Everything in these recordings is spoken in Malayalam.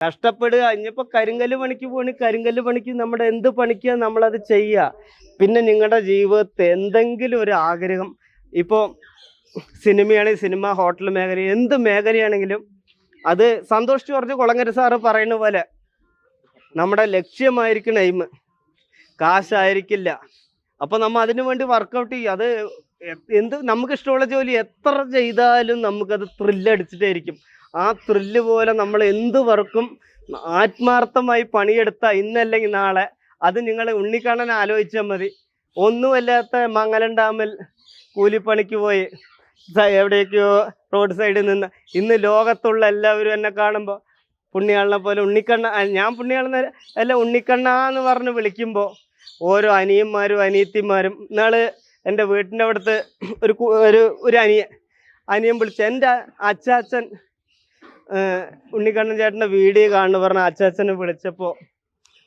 കഷ്ടപ്പെടുക. ഇനിയിപ്പോ കരിങ്കല്ല് പണിക്ക് പോണി കരിങ്കല്ല് പണിക്ക് നമ്മുടെ എന്ത് പണിക്കുക നമ്മളത് ചെയ്യുക പിന്നെ നിങ്ങളുടെ ജീവിതത്തിൽ എന്തെങ്കിലും ഒരു ആഗ്രഹം. ഇപ്പോൾ സിനിമയാണെങ്കിൽ സിനിമ ഹോട്ടൽ മേഖല എന്ത് മേഖലയാണെങ്കിലും അത് സന്തോഷ് ജോർജ് കുളങ്ങര സാറ് പറയുന്ന പോലെ നമ്മുടെ ലക്ഷ്യമായിരിക്കണം എയിം കാശായിരിക്കില്ല. അപ്പോൾ നമ്മൾ അതിനു വേണ്ടി വർക്കൗട്ട് ചെയ്യുക അത് എന്ത് നമുക്ക് ഇഷ്ടമുള്ള ജോലി എത്ര ചെയ്താലും നമുക്കത് ത്രില്ലടിച്ചിട്ടായിരിക്കും ആ ത്രില്ല് പോലെ നമ്മൾ എന്ത് വർക്കും ആത്മാർത്ഥമായി പണിയെടുത്ത ഇന്നല്ലെങ്കിൽ നാളെ അത് നിങ്ങൾ ഉണ്ണിക്കണ്ണൻ ആലോചിച്ചാൽ മതി. ഒന്നുമല്ലാത്ത മംഗലം ഡാമിൽ കൂലിപ്പണിക്ക് പോയി എവിടേക്കോ റോഡ് സൈഡിൽ നിന്ന് ഇന്ന് ലോകത്തുള്ള എല്ലാവരും എന്നെ കാണുമ്പോൾ പുണ്യാളിനെ പോലെ ഉണ്ണിക്കണ്ണ ഞാൻ പുണ്യാളെന്ന് അല്ല ഉണ്ണിക്കണ്ണ എന്ന് പറഞ്ഞ് വിളിക്കുമ്പോൾ ഓരോ അനിയന്മാരും അനിയത്തിമാരും ഇന്നാൾ എന്റെ വീട്ടിന്റെ അടുത്ത് ഒരു ഒരു ഒരു അനിയൻ അനിയൻ വിളിച്ചു എന്റെ അച്ചാച്ചൻ ഉണ്ണിക്കണ്ണൻ ചേട്ടന്റെ വീഡിയോ കാണുന്നു പറഞ്ഞു അച്ചാച്ചനെ വിളിച്ചപ്പോൾ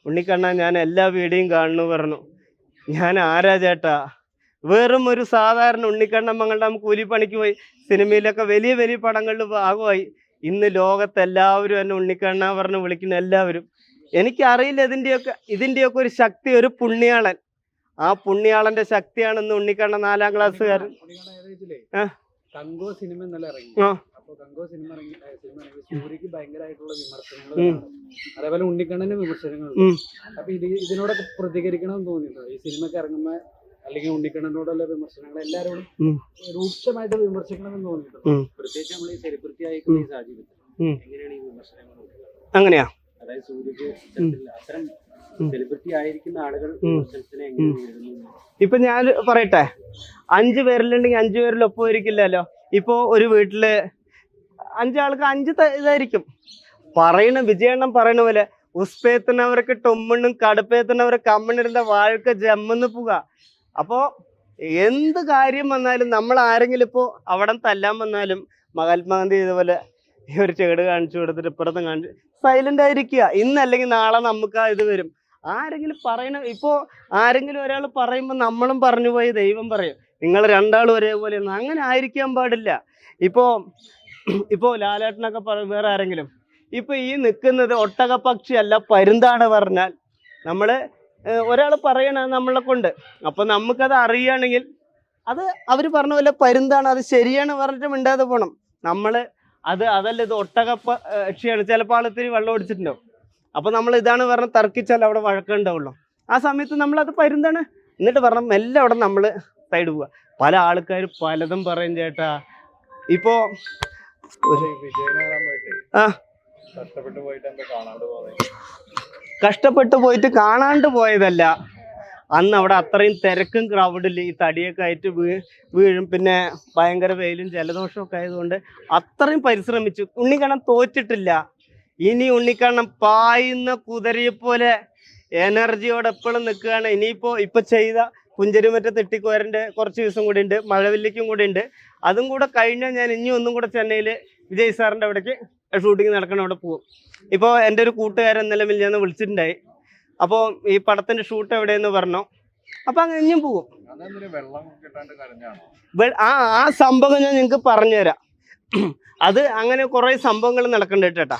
ഉണ്ണിക്കണ്ണ ഞാൻ എല്ലാ വീഡിയോയും കാണുന്നു പറഞ്ഞു. ഞാൻ ആരാ ചേട്ടാ? വെറും ഒരു സാധാരണ ഉണ്ണിക്കണ്ണൻ മങ്ങളുടെ കൂലിപ്പണിക്ക് പോയി സിനിമയിലൊക്കെ വലിയ വലിയ പടങ്ങളിൽ ഭാഗമായി. ഇന്ന് ലോകത്ത് എല്ലാവരും എന്നെ ഉണ്ണിക്കണ്ണ പറഞ്ഞ് വിളിക്കുന്ന എല്ലാവരും. എനിക്കറിയില്ല ഇതിന്റെയൊക്കെ ഇതിന്റെയൊക്കെ ഒരു ശക്തി ഒരു പുണ്യാളൻ. ആ പുണ്യാളന്റെ ശക്തിയാണ് ഇന്ന് ഉണ്ണിക്കണ്ണ നാലാം ക്ലാസ്സുകാരൻ. ആ. കങ്കോ സിനിമ ഇന്നലെ ഇറങ്ങി. കങ്കോ സിനിമ ഇറങ്ങി സിനിമ ഇറങ്ങി. സൂര്യക്ക് ഭയങ്കരമായിട്ടുള്ള വിമർശനങ്ങൾ അതേപോലെ ഉണ്ണിക്കണ്ണന് വിമർശനങ്ങൾ ഉം. അപ്പൊ ഇത് ഇതിനോടൊക്കെ പ്രതികരിക്കണം എന്ന് തോന്നിയിട്ടുണ്ടോ? ഈ സിനിമക്ക് ഇറങ്ങുമ്പോ അല്ലെങ്കിൽ ഉണ്ണിക്കണ്ണനോടുള്ള വിമർശനങ്ങൾ എല്ലാവരോടും. രൂക്ഷമായിട്ട് വിമർശിക്കണം എന്ന് തോന്നിയിട്ടുണ്ടോ. പ്രത്യേകിച്ച് നമ്മൾ ഈ സെലിബ്രിറ്റി ആയിരിക്കുന്ന ഈ സാഹചര്യത്തിൽ. എങ്ങനെയാണ് ഈ വിമർശനങ്ങൾ അങ്ങനെയാ? അതായത് സൂര്യക്ക് അത്തരം സെലിബ്രിറ്റി ആയിരിക്കുന്ന ആളുകൾ വിമർശനത്തിനെ എങ്ങനെ ഇപ്പൊ ഞാൻ പറയട്ടെ. അഞ്ചു പേരിലുണ്ടെങ്കിൽ അഞ്ചു പേരിൽ ഒപ്പം ഇരിക്കില്ലല്ലോ. ഇപ്പോ ഒരു വീട്ടിൽ അഞ്ചാൾക്ക് അഞ്ച് ഇതായിരിക്കും. പറയണ വിജയണ്ണം പറയണ പോലെ ഉസ്പേത്തുന്നവർക്ക് ടൊമ്മണ്ണും കടുപ്പേത്തുന്നവർ കമ്മണിരുന്ന വാഴക്ക് ജമ്മെന്ന് പുക അപ്പോ എന്ത് കാര്യം വന്നാലും നമ്മൾ ആരെങ്കിലും ഇപ്പോ അവിടെ തല്ലാൻ വന്നാലും മഹാത്മാഗാന്ധി ഇതുപോലെ ഈ ഒരു ചേട് കാണിച്ചു കൊടുത്തിട്ട് ഇപ്പുറത്ത് കാണിച്ചു സൈലന്റ് ആയിരിക്കുക. ഇന്നല്ലെങ്കിൽ നാളെ നമുക്ക് ആ ഇത് വരും. ആരെങ്കിലും പറയണ ഇപ്പോ ആരെങ്കിലും ഒരാൾ പറയുമ്പോൾ നമ്മളും പറഞ്ഞു പോയി ദൈവം പറയും. നിങ്ങൾ രണ്ടാളും ഒരേപോലെയാണ് അങ്ങനെ ആയിരിക്കാൻ പാടില്ല. ഇപ്പോ ഇപ്പോ ലാലേട്ടനൊക്കെ പറയും വേറെ ആരെങ്കിലും. ഇപ്പൊ ഈ നിൽക്കുന്നത് ഒട്ടകപ്പക്ഷി അല്ല പരുന്താണ് പറഞ്ഞാൽ നമ്മൾ ഒരാൾ പറയണ നമ്മളെ കൊണ്ട്. അപ്പൊ നമുക്കത് അറിയുകയാണെങ്കിൽ അത് അവർ പറഞ്ഞ പോലെ പരുന്താണ് അത് ശരിയാണ് പറഞ്ഞിട്ട് മിണ്ടാതെ പോണം. നമ്മൾ അത് അതല്ല ഇത് ഒട്ടകപ്പ പക്ഷിയാണ് ചിലപ്പോൾ ആൾ ഇത്തിരി വെള്ളം ഒടിച്ചിട്ടുണ്ടാവും. അപ്പൊ നമ്മൾ ഇതാണ് പറഞ്ഞ തർക്കിച്ചാൽ അവിടെ വഴക്കുണ്ടാവുള്ളൂ ആ സമയത്ത് നമ്മൾ അത് പരുന്താണ്. എന്നിട്ട് പറഞ്ഞ മെല്ലെ അവിടെ നമ്മൾ സൈഡ് പോവുക പല ആൾക്കാർ പലതും പറയും ചേട്ടാ. ഇപ്പോ ആ. കഷ്ടപ്പെട്ട് പോയിട്ട് കാണാണ്ട് പോയതല്ല. അന്ന് അവിടെ അത്രയും തിരക്കും ക്രൗഡിൽ ഈ തടിയൊക്കെ ആയിട്ട് വീ വീഴും. പിന്നെ ഭയങ്കര വെയിലും ജലദോഷമൊക്കെ ആയതുകൊണ്ട് അത്രയും പരിശ്രമിച്ചു. ഉണ്ണിക്കണ്ണം തോറ്റിട്ടില്ല. ഇനി ഉണ്ണിക്കണ്ണം പായുന്ന കുതിരയെ പോലെ എനർജിയോടെ എപ്പോഴും നിൽക്കുകയാണ്. ഇനിയിപ്പോ ഇപ്പൊ ചെയ്ത പുഞ്ചരിമറ്റ തെട്ടിക്കോരന്റെ കുറച്ച് ദിവസം കൂടി ഉണ്ട് മഴവില്ലിക്കും കൂടി ഉണ്ട്. അതും കൂടെ കഴിഞ്ഞാൽ ഞാൻ ഇനി ഒന്നും കൂടെ ചെന്നൈയിൽ വിജയ് സാറിന്റെ അവിടേക്ക് ഷൂട്ടിംഗ് നടക്കണ അവിടെ പോകും ഇപ്പോൾ എന്റെ ഒരു കൂട്ടുകാരൻ ഇന്നലെ ഞാൻ വിളിച്ചിട്ടുണ്ടായി. അപ്പോൾ ഈ പടത്തിന്റെ ഷൂട്ട് എവിടെയെന്ന് പറഞ്ഞു? അപ്പൊ അങ്ങനെ ഇനിയും പോകും ആ ആ സംഭവം ഞാൻ നിങ്ങൾക്ക് പറഞ്ഞുതരാം. അത് അങ്ങനെ കുറേ സംഭവങ്ങൾ നടക്കണ്ടേട്ടാ. കേട്ടാ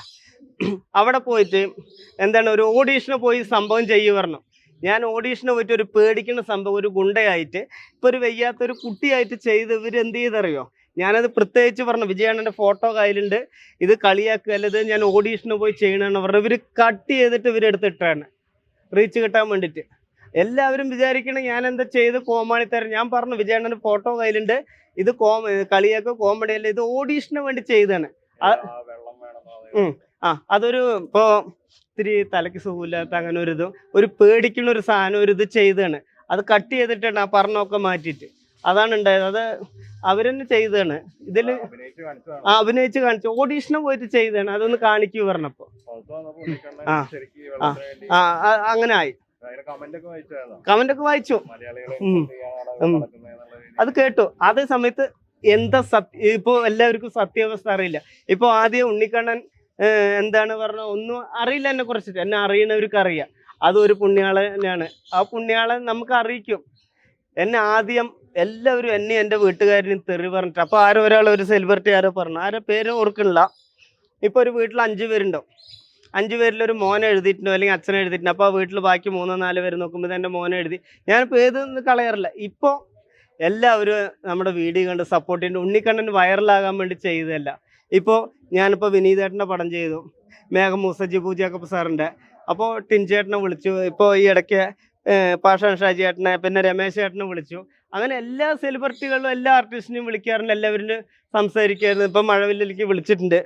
അവിടെ പോയിട്ട് എന്താണ് ഒരു ഓഡീഷന് പോയി സംഭവം ചെയ്യു പറഞ്ഞു. ഞാൻ ഓഡീഷന് പോയിട്ട് ഒരു പേടിക്കുന്ന സംഭവം ഒരു ഗുണ്ടയായിട്ട് ഇപ്പൊ ഒരു വയ്യാത്ത ഒരു കുട്ടിയായിട്ട് ചെയ്ത് ഇവർ എന്ത് ചെയ്തറിയോ ഞാനത് പ്രത്യേകിച്ച് പറഞ്ഞു വിജയണ്ണന്റെ ഫോട്ടോ കയ്യിലുണ്ട് ഇത് കളിയാക്കുക അല്ലത് ഞാൻ ഓഡീഷന് പോയി ചെയ്യണമെന്ന് പറഞ്ഞു ഇവർ കട്ട് ചെയ്തിട്ട് ഇവരെടുത്തിട്ടാണ് റീച്ച് കിട്ടാൻ വേണ്ടിയിട്ട് എല്ലാവരും വിചാരിക്കണം ഞാൻ എന്താ ചെയ്ത് കോമാളിത്തരം തരാം ഞാൻ പറഞ്ഞു വിജയണ്ണന്റെ ഫോട്ടോ കയ്യിലുണ്ട് ഇത് കോമ കളിയാക്കുക കോമഡി അല്ല ഇത് ഓഡീഷന് വേണ്ടി ചെയ്തതാണ് ആ. അതൊരു ഇപ്പോ ഇത്തിരി തലയ്ക്ക് സുഖമില്ലാത്ത അങ്ങനെ ഒരു ഇതും ഒരു പേടിക്കുന്ന ഒരു സാധനം ഒരു ഇത് ചെയ്താണ് അത് കട്ട് ചെയ്തിട്ടാണ് ആ പറഞ്ഞൊക്കെ മാറ്റിയിട്ട്. അതാണ് ഉണ്ടായത്. അത് അവരെന്നെ ചെയ്തതാണ്. ഇതിൽ ആ അഭിനയിച്ച് കാണിച്ചു ഓഡീഷന് പോയിട്ട് ചെയ്താണ് അതൊന്ന് കാണിക്കൂ പറഞ്ഞപ്പോ. ആ. ആ അങ്ങനെ ആയി. കമന്റൊക്കെ കമന്റ് ഒക്കെ വായിച്ചു. അത് കേട്ടു. അതേ സമയത്ത് എന്താ സത്യ ഇപ്പൊ എല്ലാവർക്കും സത്യാവസ്ഥ അറിയില്ല. ഇപ്പൊ ആദ്യം ഉണ്ണിക്കണ്ണൻ എന്താണ് പറഞ്ഞ? ഒന്നും അറിയില്ല എന്നെ കുറിച്ചിട്ട്. എന്നെ അറിയണവർക്ക് അറിയാം അതൊരു തന്നെയാണ് ആ പുണ്യാളെ നമുക്ക് അറിയിക്കും. എന്നെ ആദ്യം എല്ലാവരും എന്നെ എന്റെ വീട്ടുകാരനും തെറി പറഞ്ഞിട്ട്. അപ്പൊ ആരോ ഒരാൾ ഒരു സെലിബ്രിറ്റി ആരോ പറഞ്ഞു. ആരെ പേര് ഓർക്കണില്ല ഇപ്പൊ ഒരു വീട്ടിൽ അഞ്ചു പേരുണ്ടാവും. അഞ്ച് പേരിലൊരു മോനെ എഴുതിയിട്ടുണ്ടോ? അല്ലെങ്കിൽ അച്ഛനെ എഴുതിയിട്ടുണ്ട്? അപ്പോൾ ആ വീട്ടിൽ ബാക്കി മൂന്നോ നാല് പേര് നോക്കുമ്പോൾ എന്റെ മോനെ എഴുതി. ഞാനിപ്പോൾ ഏതൊന്നും കളയാറില്ല. ഇപ്പോൾ എല്ലാവരും നമ്മുടെ വീഡിയോ കണ്ട് സപ്പോർട്ട് ചെയ്യുന്നുണ്ട് ഉണ്ണിക്കണ്ണൻ വൈറലാകാൻ വേണ്ടി ചെയ്തതല്ല. ഇപ്പോൾ ഞാനിപ്പോൾ വിനീതേട്ടന്റെ പടം ചെയ്തു. മേഘം മൂസജി പൂജാക്കപ്പ് സാറിന്റെ. അപ്പോൾ ടിൻചേട്ടനെ വിളിച്ചു. ഇപ്പോൾ ഈ ഇടയ്ക്ക് പാഷാൻ ഷാജി ചേട്ടനെ പിന്നെ രമേശ് ചേട്ടനെ വിളിച്ചു. അങ്ങനെ എല്ലാ സെലിബ്രിറ്റികളും എല്ലാ ആർട്ടിസ്റ്റിനെയും വിളിക്കാറുണ്ട്. എല്ലാവരും സംസാരിക്കായിരുന്നു ഇപ്പം മഴവില്ലിലേക്ക് വിളിച്ചിട്ടുണ്ട്.